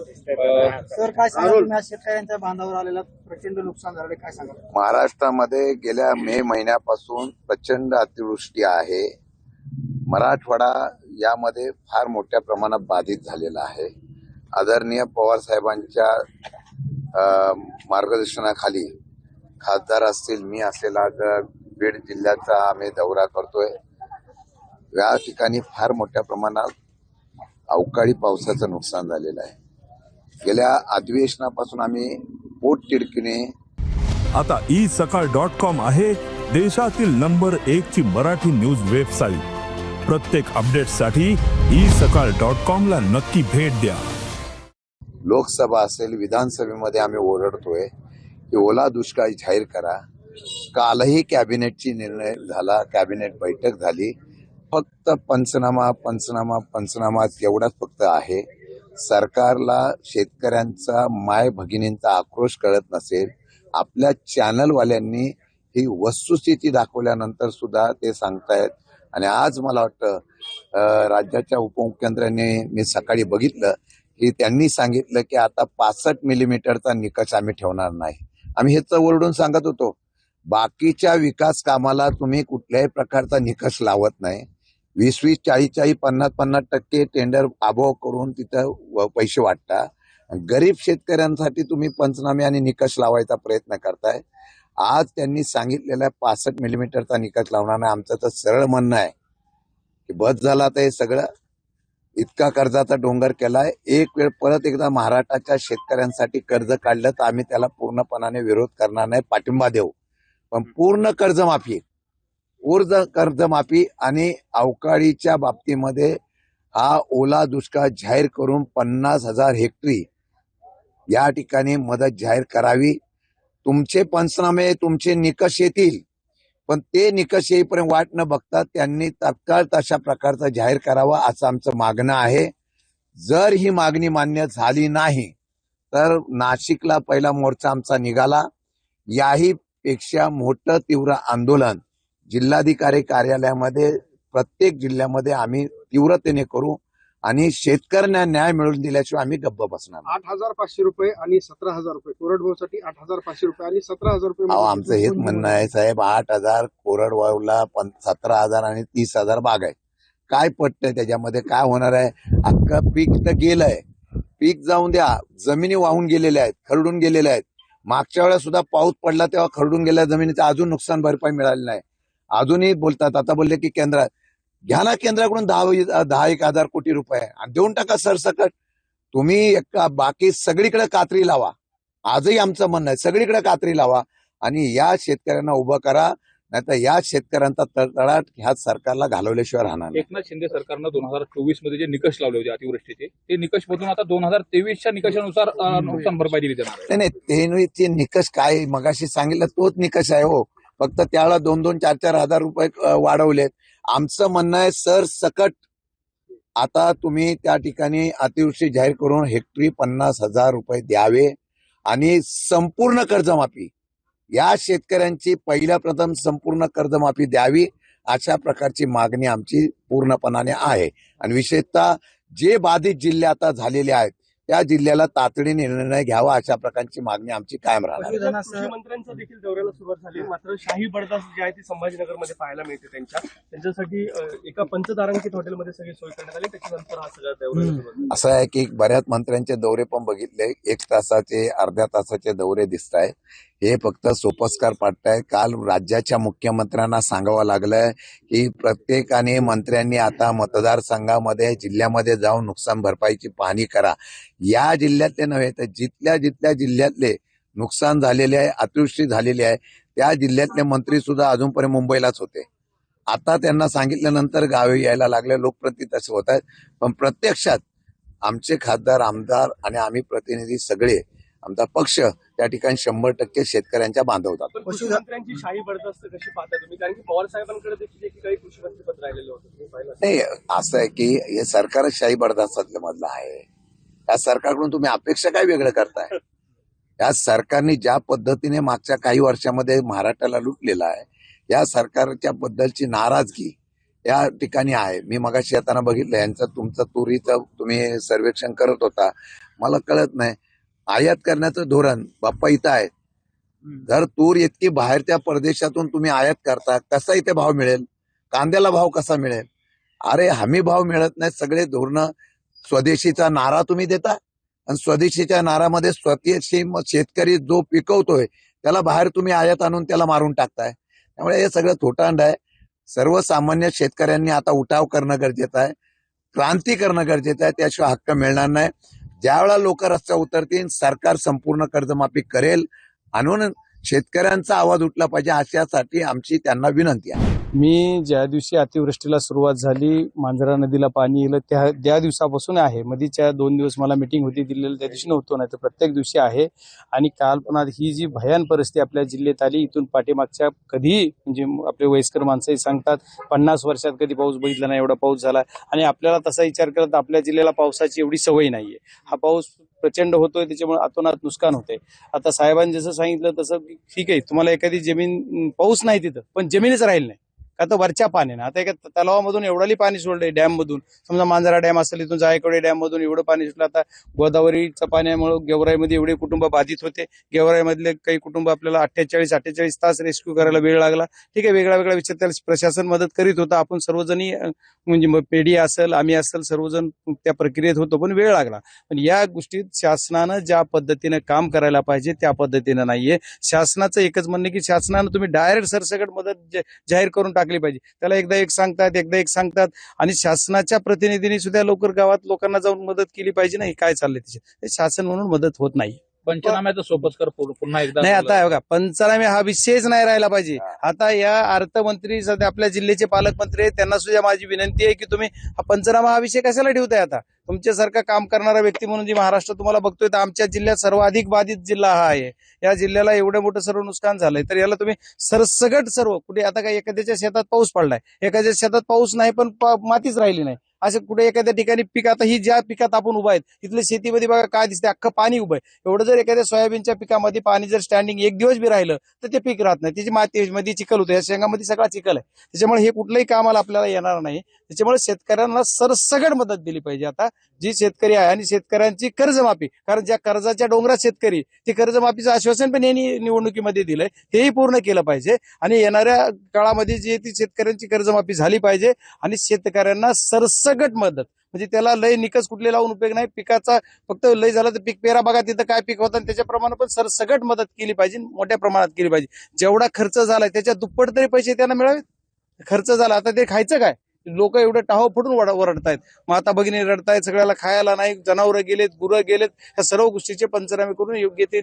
Sir काय सांगा शेतकऱ्यांच्या बांधावर आलेला प्रचंड नुकसान काय सांगा महाराष्ट्रामध्ये गेल्या मे महिन्यापासून प्रचंड अतिवृष्टी आहे. मराठवाडा यामध्ये फार मोठ्या प्रमाणात बाधित झालेला आहे. आदरणीय पवार साहेबांच्या मार्गदर्शनाखाली खासदार असतील मी असेल आज बीड जिल्ह्याचा आम्ही दौरा करतोय. या ठिकाणी फार मोठ्या प्रमाणात अवकाळी पावसाचं नुकसान झालेलं आहे. गेल्या अधिवेशनापासून आम्ही पोटतिडकीने आता ई सकाळ डॉट कॉम आहे देशातील नंबर एक ची मराठी न्यूज वेबसाईट. प्रत्येक अपडेटसाठी ई सकाळ डॉट कॉम ला नक्की भेट द्या. लोकसभा असेल विधानसभेमध्ये आम्ही ओरडतोय की ओला दुष्काळ जाहीर करा. कालही कॅबिनेटची निर्णय झाला कॅबिनेट बैठक झाली. फक्त पंचनामा पंचनामा पंचनामा एवढाच फक्त आहे. सरकारला शेतकऱ्यांचा माय भगिनींचा आक्रोश कळत नसेल आपल्या चॅनलवाल्यांनी ही वस्तुस्थिती दाखवल्यानंतर सुद्धा ते सांगतायत. आणि आज मला वाटतं राज्याच्या उपमुख्यमंत्र्यांनी मी सकाळी बघितलं की त्यांनी सांगितलं की आता पासष्ट मिलीमीटरचा निकष आम्ही ठेवणार नाही. आम्ही हेच ओरडून सांगत होतो बाकीच्या विकास कामाला तुम्ही कुठल्याही प्रकारचा निकष लावत नाही. वीस वीस चाळीस चाळीस पन्नास पन्नास टक्के टेंडर अभाव करून तिथं व- पैसे वाटता गरीब शेतकऱ्यांसाठी तुम्ही पंचनामे आणि निकष लावायचा प्रयत्न करताय. आज त्यांनी सांगितलेला पासष्ट मिलीमीटरचा निकष लावणार नाही. आमचं तर सरळ म्हणणं आहे की बस झाला तर हे सगळं. इतका कर्जाचा डोंगर केलाय. एक वेळ परत एकदा महाराष्ट्राच्या शेतकऱ्यांसाठी कर्ज काढलं तर आम्ही त्याला पूर्णपणाने विरोध करणार नाही. पाठिंबा देऊ. पण पूर्ण कर्जमाफी ऊर्ज कर्जमाफी आणि अवकाळीच्या बाबतीमध्ये हा ओला दुष्काळ जाहीर करून पन्नास हजार हेक्टरी या ठिकाणी मदत जाहीर करावी. तुमचे पंचनामे तुमचे निकष येतील पण ते निकष येईपर्यंत वाट न बघता त्यांनी तत्काळ तशा प्रकारचा जाहीर करावा असं आमचं मागणं आहे. जर ही मागणी मान्य झाली नाही तर नाशिकला पहिला मोर्चा आमचा निघाला. याही पेक्षा मोठं तीव्र आंदोलन जिल्हाधिकारी कार्यालयामध्ये प्रत्येक जिल्ह्यामध्ये आम्ही तीव्रतेने करू आणि शेतकऱ्यांना न्याय मिळवून दिल्याशिवाय आम्ही गप्प बसणार. आठ हजार पाचशे रुपये आणि सतरा हजार रुपये. कोरडवाहूसाठी आठ हजार पाचशे रुपये आणि सतरा हजार रुपये अहो. आमचं हेच म्हणणं आहे साहेब आठ हजार कोरडवाहूला पं- सतरा हजार आणि तीस हजार बाग आहे. काय पटतंय त्याच्यामध्ये? काय होणार आहे? अख्खं पीक तर गेलंय. पीक जाऊन द्या. जमिनी वाहून गेलेल्या आहेत खरडून गेलेल्या आहेत. मागच्या वेळेस सुद्धा पाऊस पडला तेव्हा खरडून गेलेल्या जमिनीचं अजून नुकसान भरपाई मिळाली नाही. अजूनही बोलतात आता बोलले की केंद्रात घ्या ना केंद्राकडून दहा दहा एक हजार कोटी रुपये आणि देऊन टाका सरसकट तुम्ही एक बाकी सगळीकडे कात्री लावा आजही आमचं म्हणणं आहे सगळीकडे कात्री लावा आणि या शेतकऱ्यांना उभं करा नाहीतर या शेतकऱ्यांचा तळतळाट ह्या सरकारला घालवल्याशिवाय राहणार. एकनाथ शिंदे सरकारनं दोन हजार चोवीसमध्ये जे निकष लावले होते अतिवृष्टीचे ते निकष बदलून आता दोन हजार तेवीसच्या निकषानुसार नुकसान भरपाई दिली जाणार. नाही ते निकष काय मगाशी सांगितलं तोच निकष आहे हो फक्त त्याला दोन दोन चार चार हजार रुपये वाढवलेत. आमचं म्हणणं आहे सर सकट आता तुम्ही त्या ठिकाणी अतिवृष्टी जाहीर करून हेक्टरी पन्नास हजार रुपये द्यावे आणि संपूर्ण कर्जमाफी या शेतकऱ्यांची पहिल्या प्रथम संपूर्ण कर्जमाफी द्यावी अशा प्रकारची मागणी आमची पूर्णपणाने आहे. आणि विशेषतः जे बाधित जिल्हे आता झालेले आहेत त्या जिल्ह्याला तातडीने निर्णय घ्यावा अशा प्रकारची मागणी आमची कायम राहणार. मंत्र्यांच्या देखील दौऱ्याला सुरुवात झाली. मात्र शाही बडदास जे आहे ती संभाजीनगरमध्ये पाहायला मिळते त्यांच्या. त्यांच्यासाठी एका पंचतारांकित हॉटेलमध्ये सगळी सोय करण्यात आली. त्याच्यानंतर हा सगळा दौरा. असं आहे की बऱ्याच मंत्र्यांचे दौरे पण बघितले. एक तासाचे अर्ध्या तासाचे दौरे दिसत आहेत हे फक्त सोपस्कार पाडताय काल राज्याच्या मुख्यमंत्र्यांना सांगावं लागलंय की प्रत्येकाने मंत्र्यांनी आता मतदारसंघामध्ये जिल्ह्यामध्ये जाऊन नुकसान भरपाईची पाहणी करा. या जिल्ह्यातले नव्हे तर जिथल्या जिथल्या जिल्ह्यातले नुकसान झालेले आहे अतिवृष्टी झालेली आहे त्या जिल्ह्यातले मंत्री सुद्धा अजूनपर्यंत मुंबईलाच होते. आता त्यांना सांगितल्यानंतर गावी यायला लागले लोकप्रती तसे होत आहेत. पण प्रत्यक्षात आमचे खासदार आमदार आणि आम्ही प्रतिनिधी सगळे आमचा पक्ष त्या ठिकाणी शंभर टक्के शेतकऱ्यांच्या बांधवतात पण कृषी मंत्र्यांची शाही बडदास्त कशी पाहता तुम्ही कारण की पवार साहेबांकडे देखील एकेकाळी कृषी मंत्रीपद राहिलेलं होतं तुम्ही पाहिलं असेल. नाही असं आहे की हे सरकार शाही बडदास्तल्या मधलं आहे. या सरकारकडून तुम्ही अपेक्षा काय वेगळं करताय? या सरकारने ज्या पद्धतीने मागच्या काही वर्षामध्ये महाराष्ट्राला लुटलेला आहे या सरकारच्या बद्दलची नाराजगी या ठिकाणी आहे. मी मगाशी येताना बघितलं यांचं तुमचं तुरीचं तुम्ही सर्वेक्षण करत होता. मला कळत नाही आयात करण्याचं धोरण. बाप्पा इथं आहे जर तूर इतकी बाहेरच्या परदेशातून तुम्ही आयात करता कसा इथे भाव मिळेल? कांद्याला भाव कसा मिळेल? अरे हमी भाव मिळत नाही सगळे धोरणं स्वदेशीचा नारा तुम्ही देता. आणि स्वदेशीच्या नारामध्ये स्वदेशी म- शेतकरी जो पिकवतोय त्याला बाहेर तुम्ही आयात आणून त्याला मारून टाकताय. त्यामुळे हे सगळं थोटांड आहे. सर्वसामान्य शेतकऱ्यांनी आता उठाव करणं गरजेचं आहे. क्रांती करणं गरजेचं आहे. त्याशिवाय हक्क मिळणार नाही. ज्यावेळा लोक रस्त्यावर उतरतील सरकार संपूर्ण कर्जमाफी करेल आणून शेतकऱ्यांचा आवाज उठला पाहिजे अशासाठी आमची त्यांना विनंती आहे. मी ज्या दिवशी अतिवृष्टीला सुरुवात झाली मांजरा नदीला पाणी येलं त्या त्या दिवसापासून आहे. मधीच्या दोन दिवस मला मिटिंग होती दिलेली त्या दिवशी नव्हतो नाही तर प्रत्येक दिवशी आहे. आणि काल पण ही जी भयान परिस्थिती आपल्या जिल्ह्यात आली इथून पाठीमागच्या कधीही म्हणजे आपले वयस्कर माणसंही सांगतात पन्नास वर्षात कधी पाऊस बघितला नाही एवढा पाऊस झाला. आणि आपल्याला तसा विचार करत तर आपल्या जिल्ह्याला पावसाची एवढी सवय नाहीये. हा पाऊस प्रचंड होतोय त्याच्यामुळे अतोनात नुकसान होते आता साहेबांनी जसं सांगितलं तसं ठीक आहे तुम्हाला एखादी जमीन पाऊस नाही तिथं पण जमीनच राहील नाही. का तर वरच्या पाण्यानं आता एका तलावामधून एवढंही पाणी सोडलंय डॅम मधून समजा मांजरा डॅम असेल इथून जायकडे डॅम मधून एवढं पाणी सोडलं आता गोदावरीच्या पाण्यामुळे गेवराईमध्ये एवढे कुटुंब बाधित होते. गेवराईमधले काही कुटुंब आपल्याला अठ्ठेचाळीस अठ्ठेचाळीस तास रेस्क्यू करायला वेळ लागला. ठीक आहे वेगळा वेगळा विचार त्याला प्रशासन मदत करीत होतं. आपण सर्वजणी म्हणजे मग पेढी असेल आम्ही असेल सर्वजण त्या प्रक्रियेत होतो पण वेळ लागला. पण या गोष्टीत शासनानं ज्या पद्धतीनं काम करायला पाहिजे त्या पद्धतीनं नाहीये. शासनाचं एकच म्हणणं की शासनानं तुम्ही डायरेक्ट सरसकट मदत जाहीर करून टाक. टाकली पाहिजे. त्याला एकदा एक सांगतात एकदा एक सांगतात. आणि शासनाच्या प्रतिनिधींनी सुद्धा लवकर गावात लोकांना जाऊन मदत केली पाहिजे नाही काय चाललंय त्याच्यात शासन म्हणून मदत होत नाही. पंचनाम्याचं सोपच कर पुन्हा एकदा नाही आता हे बघा पंचनामे हा विषयच नाही राहिला पाहिजे. आता या अर्थमंत्री सध्या आपल्या जिल्ह्याचे पालकमंत्री आहेत त्यांना सुद्धा माझी विनंती आहे की तुम्ही हा पंचनामा हा विषय कशाला ठेवताय आता? तुमच्यासारखा काम करणारा व्यक्ती म्हणून जी महाराष्ट्र तुम्हाला बघतोय तर आमच्या जिल्ह्यात सर्वाधिक बाधित जिल्हा हा आहे. या जिल्ह्याला एवढं मोठं सर्व नुकसान झालंय तर याला तुम्ही सरसगट सर्व कुठे आता काय एखाद्याच्या शेतात पाऊस पडलाय. एखाद्या शेतात पाऊस नाही पण प- मातीच राहिली नाही. असं कुठे एखाद्या ठिकाणी पीक आता ही ज्या पिकात आपण उभा आहेत तिथल्या शेतीमध्ये बघा काय दिसते अख्खं पाणी उभं आहे. एवढं जर एखाद्या सोयाबीनच्या पिकामध्ये पाणी जर स्टँडिंग एक दिवस बी राहिलं तर ते पीक राहत नाही. त्याची माती मध्ये चिखल होतं. या शेंगामध्ये सगळा चिखल आहे. त्याच्यामुळे हे कुठलंही कामाला आपल्याला येणार नाही. त्याच्यामुळे शेतकऱ्यांना सरसगट मदत दिली पाहिजे आता. जी शेतकरी आहे आणि शेतकऱ्यांची कर्जमाफी कारण ज्या कर्जाच्या डोंगरात शेतकरी ते कर्जमाफीचं आश्वासन पण यांनी निवडणुकीमध्ये दिलंय. हेही पूर्ण केलं पाहिजे. आणि येणाऱ्या काळामध्ये जी आहे ती शेतकऱ्यांची कर्जमाफी झाली पाहिजे. आणि शेतकऱ्यांना सरस सगट मदत. म्हणजे त्याला लय निकस कुठले लावून उपयोग नाही. पिकाचा फक्त लय झाला तर पीक पेरा बघा तिथं काय पीक होतं. त्याच्याप्रमाणे पण सर सगट मदत केली पाहिजे मोठ्या प्रमाणात केली पाहिजे. जेवढा खर्च झालाय त्याच्या दुप्पट तरी पैसे त्यांना मिळावेत. खर्च झाला आता ते खायचं काय? लोक एवढं टाहो फुटून ओरडतायत माता भगिनी रडतायत सगळ्याला खायला नाही जनावरं गेलेत गुरं गेलेत. ह्या सर्व गोष्टीचे पंचनामे करून योग्य ते